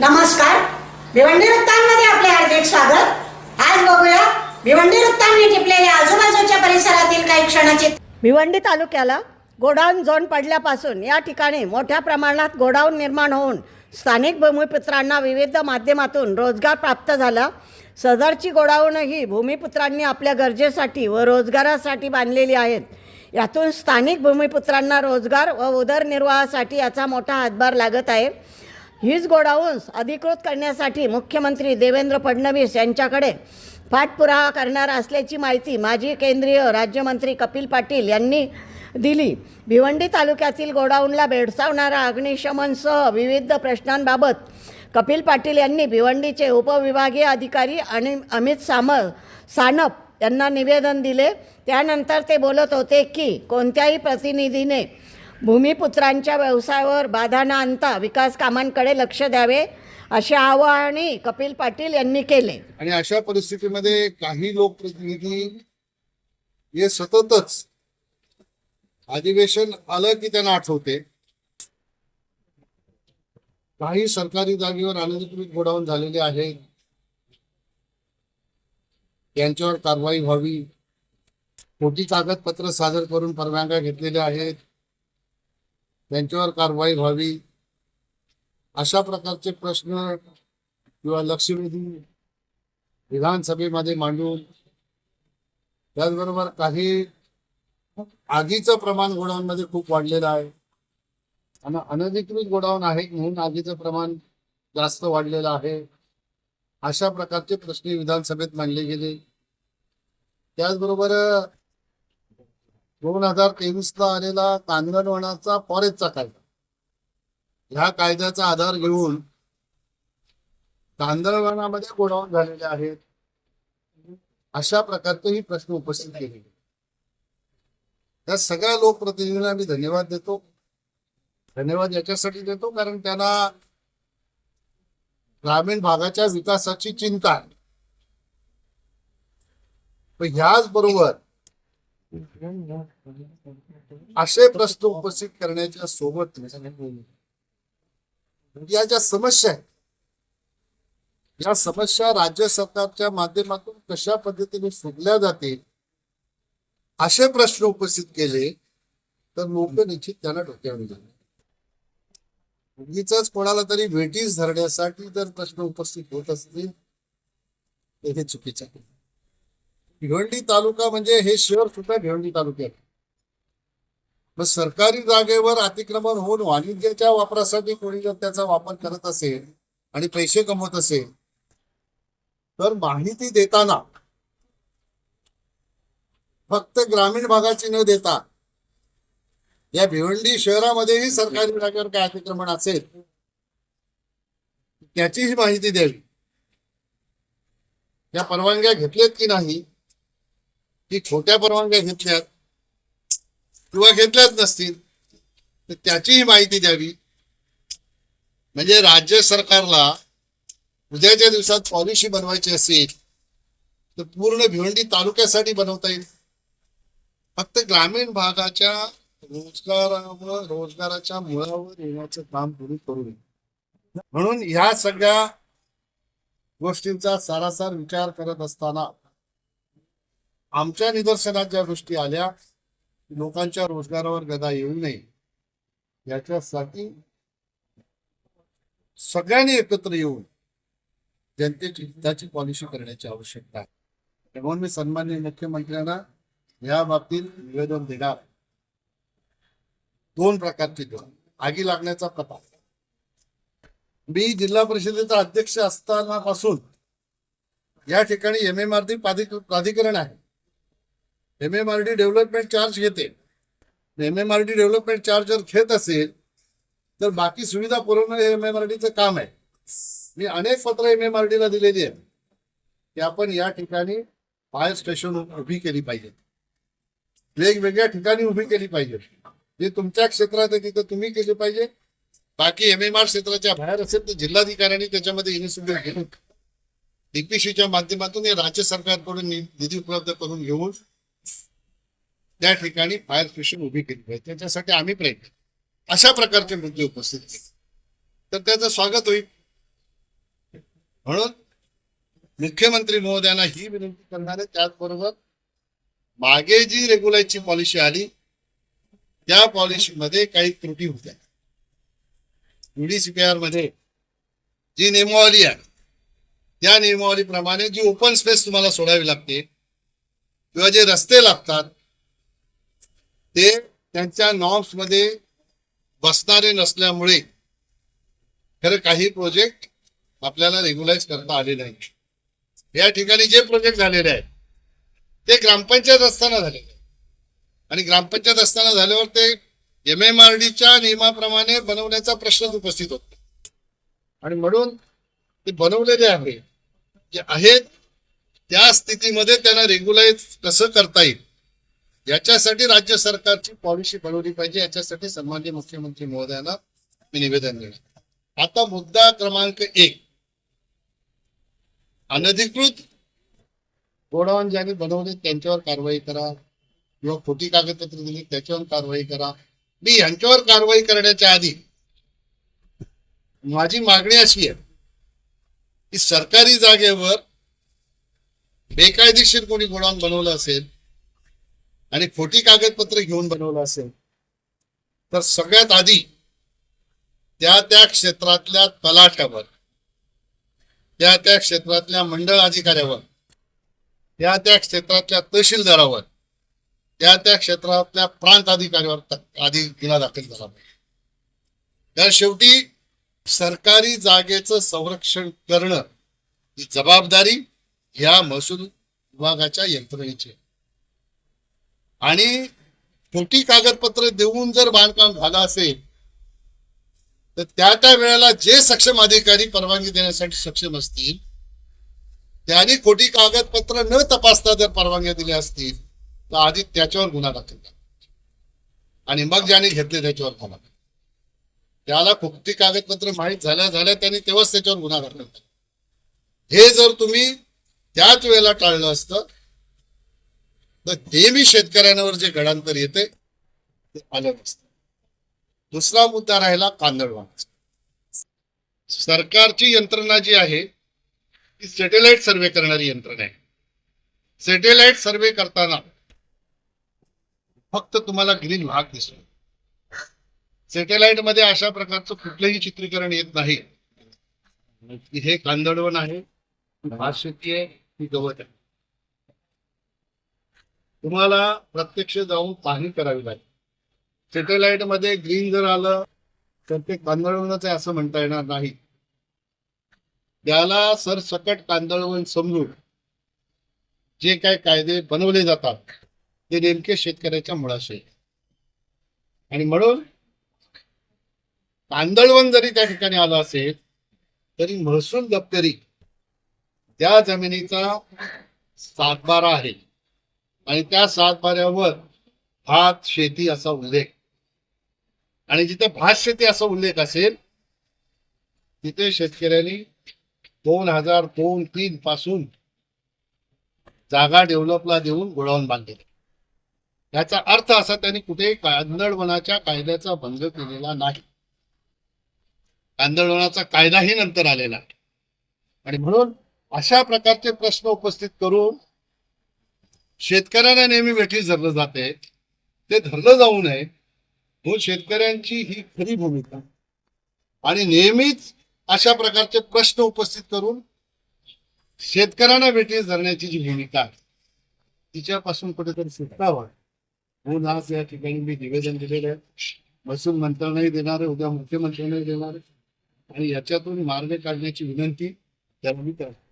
नमस्कार. भिवंडी वृत्तांमध्ये आपले हार्दिक स्वागत. आज बघूया भिवंडी वृत्तांनी टिपलेल्या आजूबाजूच्या परिसरातील काही क्षणाची भिवंडी तालुक्याला गोडाऊन झोन पडल्यापासून या ठिकाणी मोठ्या प्रमाणात गोडाऊन निर्माण होऊन स्थानिक भूमिपुत्रांना विविध माध्यमातून रोजगार प्राप्त झाला. सदरची गोडाऊन ही भूमिपुत्रांनी आपल्या गरजेसाठी व रोजगारासाठी बांधलेली आहेत. यातून स्थानिक भूमिपुत्रांना रोजगार व उदरनिर्वाहासाठी याचा मोठा हातभार लागत आहे. हीच गोडाऊन्स अधिकृत करण्यासाठी मुख्यमंत्री देवेंद्र फडणवीस यांच्याकडे पाठपुरावा करणार असल्याची माहिती माजी केंद्रीय राज्यमंत्री कपिल पाटील यांनी दिली. भिवंडी तालुक्यातील गोडाऊनला भेडसावणारा अग्निशमनसह विविध प्रश्नांबाबत कपिल पाटील यांनी भिवंडीचे उपविभागीय अधिकारी आणि अमित सामल सानप यांना निवेदन दिले. त्यानंतर ते बोलत होते की कोणत्याही प्रतिनिधीने भूमिपुत्रांच्या व्यवसायावर बाधा न आणता विकास कामांकडे लक्ष द्यावे असे आवाहनही कपिल पाटील यांनी केले. आणि अशा परिस्थितीमध्ये काही लोकप्रतिनिधी हे सततच अधिवेशन आलं की त्यांना आठवते. काही सरकारी जागेवर अनधिकृत गोडाऊन झालेले आहेत. त्यांच्यावर कारवाई व्हावी. खोटी कागदपत्र सादर करून परवानग्या घेतलेल्या आहेत. त्यांच्यावर कारवाई व्हावी. अशा प्रकारचे प्रश्न किंवा लक्षवेधी विधानसभेमध्ये मांडून त्याचबरोबर काही आगीचं प्रमाण गोडाऊनमध्ये खूप वाढलेलं आहे. आणि अनधिकृत गोडाऊन आहे म्हणून आगीचं प्रमाण जास्त वाढलेलं आहे. अशा प्रकारचे प्रश्न विधानसभेत मांडले गेले. त्याचबरोबर दोन हजार तेवीसला आलेला कांदळवनाचा फॉरेस्टचा कायदा. ह्या कायद्याचा आधार घेऊन कांदळवनामध्ये गोडाऊन झालेले आहेत. अशा प्रकारचे ही प्रश्न उपस्थित केले. त्या सगळ्या लोकप्रतिनिधींना मी धन्यवाद देतो. धन्यवाद याच्यासाठी देतो कारण त्यांना ग्रामीण भागाच्या विकासाची चिंता आहे. पण ह्याच बरोबर असे प्रश्न उपस्थित करण्याच्या सोबत या ज्या समस्या आहेत या समस्या राज्य सरकारच्या माध्यमातून कशा पद्धतीने सोडल्या जातील असे प्रश्न उपस्थित केले तर लोक निश्चित त्यांना डोक्यावर उगीच कोणाला तरी भेटीस धरण्यासाठी जर प्रश्न उपस्थित होत असतील तर हे चुकीचे आहे. भिवंडी तालुका म्हणजे हे शहर सुद्धा भिवंडी तालुक्यात मग सरकारी जागेवर अतिक्रमण होऊन वाणिज्याच्या वापरासाठी कोणी जर त्याचा वापर करत असेल आणि पैसे कमवत असेल तर माहिती देताना फक्त ग्रामीण भागाची न देता या भिवंडी शहरामध्येही सरकारी जागेवर काय अतिक्रमण असेल त्याचीही माहिती द्यावी. या परवानग्या घेतल्यात की नाही की खोट्या परवानग्या घेतल्यात किंवा घेतल्याच नसतील तर त्याचीही माहिती द्यावी. म्हणजे राज्य सरकारला उद्याच्या दिवसात पॉलिसी बनवायची असेल तर पूर्ण भिवंडी तालुक्यासाठी बनवता येईल. फक्त ग्रामीण भागाच्या रोजगारावर रोजगाराच्या मुळावर येण्याचं काम पूर्ण करू नये. म्हणून ह्या सगळ्या गोष्टींचा सारासार विचार करत असताना आमच्या निदर्शनात ज्या गोष्टी आल्या लोकांच्या रोजगारावर गदा येऊ नये. याच्यासाठी सगळ्यांनी एकत्र येऊन जनतेची हिताची पॉलिसी करण्याची आवश्यकता आहे. म्हणून मी सन्मान्य मुख्यमंत्र्यांना या बाबतीत निवेदन देणार दोन प्रकारचे दोन आगी लागण्याचा प्रकार मी जिल्हा परिषदेचा अध्यक्ष असताना पासून या ठिकाणी एम एम आर प्राधिकरण आहे. M M R D development charge घेते. M M R D development charge जर घेत असेल तर बाकी सुविधा पुरवणं हे एम एम आर डीचं काम आहे. मी अनेक पत्र एम एम आर डीला दिलेली आहेत. की आपण या ठिकाणी फायर स्टेशन उभी केली पाहिजेत वेगवेगळ्या ठिकाणी उभी केली पाहिजे. जे तुमच्या क्षेत्रात आहे तिथं तुम्ही केली पाहिजे. बाकी एम एम आर क्षेत्राच्या बाहेर असेल तर जिल्हाधिकाऱ्यांनी त्याच्यामध्ये इनिशिएटिव्ह घेऊन डीपीसीच्या माध्यमातून हे राज्य सरकारकडून निधी उपलब्ध करून घेऊन त्या ठिकाणी फायर स्टेशन उभी केली पाहिजे. त्याच्यासाठी आम्ही प्रयत्न अशा प्रकारचे मुद्दे उपस्थित केले. तर त्याचं स्वागत होईल. म्हणून मुख्यमंत्री महोदयांना ही विनंती करणार आहे त्याचबरोबर मागे जी रेग्युलरची पॉलिसी आली त्या पॉलिसीमध्ये काही त्रुटी होत्या. युडीसीपीआरमध्ये जी नियमावली आहे त्या नियमावलीप्रमाणे जी ओपन स्पेस तुम्हाला सोडावी लागते किंवा जे रस्ते लागतात ते त्यांच्या नॉर्म्समध्ये बसणारे नसल्यामुळे खरं काही प्रोजेक्ट आपल्याला रेग्युलाइज करता आले नाही. या ठिकाणी जे प्रोजेक्ट झालेले आहेत ते ग्रामपंचायत असताना झालेले आणि ग्रामपंचायत असताना झाल्यावर ते एम एम आर डीच्या नियमाप्रमाणे बनवण्याचा प्रश्नच उपस्थित होतो. आणि म्हणून ते बनवलेले आहे जे आहेत त्या स्थितीमध्ये त्यांना रेग्युलाइज कसं करता येईल? याच्यासाठी राज्य सरकारची पॉलिसी बनवली पाहिजे. याच्यासाठी सन्माननीय मुख्यमंत्री महोदयांना मी निवेदन देणार आता मुद्दा क्रमांक एक. अनधिकृत गोडाऊन ज्यांनी बनवले त्यांच्यावर कारवाई करा. किंवा खोटी कागदपत्र दिली त्याच्यावर कारवाई करा. मी यांच्यावर कारवाई करण्याच्या आधी माझी मागणी अशी आहे की सरकारी जागेवर बेकायदेशीर कोणी गोडाऊन बनवलं असेल आणि खोटी कागदपत्र घेऊन बनवलं असेल तर सगळ्यात आधी त्या त्या क्षेत्रातल्या तलाठ्यावर त्या त्या क्षेत्रातल्या मंडळ अधिकाऱ्यावर त्या त्या क्षेत्रातल्या तहसीलदारावर त्या त्या क्षेत्रातल्या प्रांत अधिकाऱ्यावर आधी गुन्हा दाखल झाला पाहिजे कारण शेवटी सरकारी जागेचं संरक्षण करणं ही जबाबदारी ह्या महसूल विभागाच्या यंत्रणेची आहे. आणि छोटी कागदपत्र देऊन जर बांधकाम झालं असेल तर त्या त्या वेळेला जे सक्षम अधिकारी परवानगी देण्यासाठी सक्षम असतील त्यांनी खोटी कागदपत्र न तपासता जर परवानग्या दिल्या असतील तर आधी त्याच्यावर गुन्हा दाखल करा. आणि मग ज्याने घेतले त्याच्यावर गुन्हा त्याला खोटी कागदपत्र माहीत झाल्या झाल्या त्यांनी तेव्हाच त्याच्यावर गुन्हा दाखल हे जर तुम्ही त्याच वेळेला टाळलं असतं तर नेहमी शेतकऱ्यांवर जे घडांतर येते ते आलं नसतं दुसरा मुद्दा राहिला कांदळवानाचा सरकारची यंत्रणा जी आहे ती सॅटेलाइट सर्वे करणारी यंत्रणा आहे. सॅटेलाइट सर्वे करताना फक्त तुम्हाला ग्रीन भाग दिसतो. सॅटेलाइटमध्ये अशा प्रकारचं कुठलंही चित्रीकरण येत नाही. हे कांदळवन आहे भात शेती आहे ही गवत आहे. तुम्हाला प्रत्यक्ष जाऊन पाहणी करावी लागेल. सॅटेलाइटमध्ये ग्रीन जर आलं तर ते कांदळवनच आहे असं म्हणता येणार नाही. त्याला सरसकट कांदळवन समजून जे काय कायदे बनवले जातात ते नेमके शेतकऱ्याच्या मुळाशी आणि म्हणून कांदळवन जरी त्या ठिकाणी आलं असेल तरी महसूल दप्तरी त्या जमिनीचा सातबारा आहे. आणि त्या सातबाऱ्यावर भात शेती असा उल्लेख. आणि जिथे भात शेती असा उल्लेख असेल तिथे शेतकऱ्यांनी दोन हजार दोन तीन पासून जागा डेव्हलपला देऊन गोडाऊन बांधलेले. याचा अर्थ असा त्यांनी कुठे कांदळवनाच्या कायद्याचा भंग केलेला नाही. कांदळवनाचा कायदाही नंतर आलेला आहे आणि म्हणून अशा प्रकारचे प्रश्न उपस्थित करून शेतकऱ्यांना नेहमी वेठी धरलं जाते ते धरलं जाऊ नये. म्हणून शेतकऱ्यांची ही खरी भूमिका. आणि नेहमीच अशा प्रकारचे प्रश्न उपस्थित करून शेतकऱ्यांना वेठी धरण्याची जी भूमिका आहे तिच्यापासून कुठेतरी सुटका व्हावी म्हणून आज या ठिकाणी मी निवेदन दिलेलं आहे. महसूल मंत्र्यांनाही देणार आहे उद्या मुख्यमंत्र्यांनाही देणार आहे. आणि याच्यातून मार्ग काढण्याची विनंती त्यांना मी करतो.